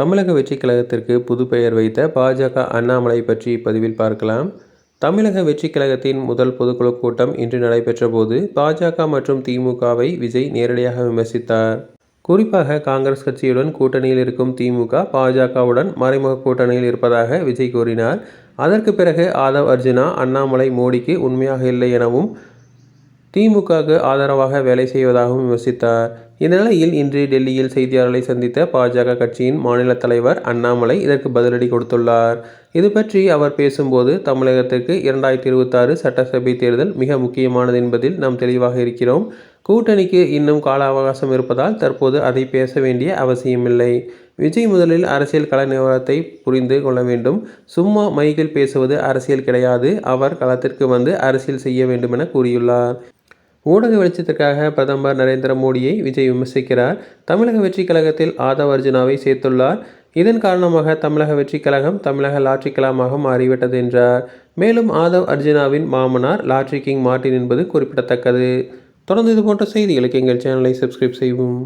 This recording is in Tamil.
தமிழக வெற்றிக் கழகத்திற்கு புது பெயர் வைத்த பாஜக அண்ணாமலை பற்றி பதிவில் பார்க்கலாம். தமிழக வெற்றிக் கழகத்தின் முதல் பொதுக்குழு கூட்டம் இன்று நடைபெற்ற போது பாஜக மற்றும் திமுகவை விஜய் நேரடியாக விமர்சித்தார். குறிப்பாக காங்கிரஸ் கட்சியுடன் கூட்டணியில் இருக்கும் திமுக பாஜகவுடன் மறைமுக கூட்டணியில் இருப்பதாக விஜய் கூறினார். அதற்கு பிறகு ஆதவ் அர்ஜுனா அண்ணாமலை மோடிக்கு உண்மையாக இல்லை எனவும் திமுகவுக்கு ஆதரவாக வேலை செய்வதாகவும் விமர்சித்தார். இந்நிலையில் இன்று டெல்லியில் செய்தியாளர்களை சந்தித்த பாஜக கட்சியின் மாநில தலைவர் அண்ணாமலை இதற்கு பதிலடி கொடுத்துள்ளார். இது பற்றி அவர் பேசும்போது தமிழகத்திற்கு இரண்டாயிரத்தி இருபத்தாறு சட்டசபை தேர்தல் மிக முக்கியமானது என்பதில் நாம் தெளிவாக இருக்கிறோம். கூட்டணிக்கு இன்னும் கால அவகாசம் இருப்பதால் தற்போது அதை பேச வேண்டிய அவசியமில்லை. விஜய் முதலில் அரசியல் கள நிலவரத்தை புரிந்து கொள்ள வேண்டும். சும்மா மைக்கில் பேசுவது அரசியல் கிடையாது. அவர் களத்திற்கு வந்து அரசியல் செய்ய வேண்டும் என கூறியுள்ளார். ஊடக வெளிச்சத்திற்காக பிரதமர் நரேந்திர மோடியை விஜய் விமர்சிக்கிறார். தமிழக வெற்றி கழகத்தில் ஆதவ் அர்ஜுனாவை சேர்த்துள்ளார். இதன் காரணமாக தமிழக வெற்றி கழகம் தமிழக லாட்ரி கழகமாக மாறிவிட்டது என்றார். மேலும் ஆதவ் அர்ஜுனாவின் மாமனார் லாட்ரி கிங் மார்ட்டின் என்பது குறிப்பிடத்தக்கது. தொடர்ந்து இது போன்ற செய்திகளுக்கு எங்கள் சேனலை சப்ஸ்கிரைப் செய்வோம்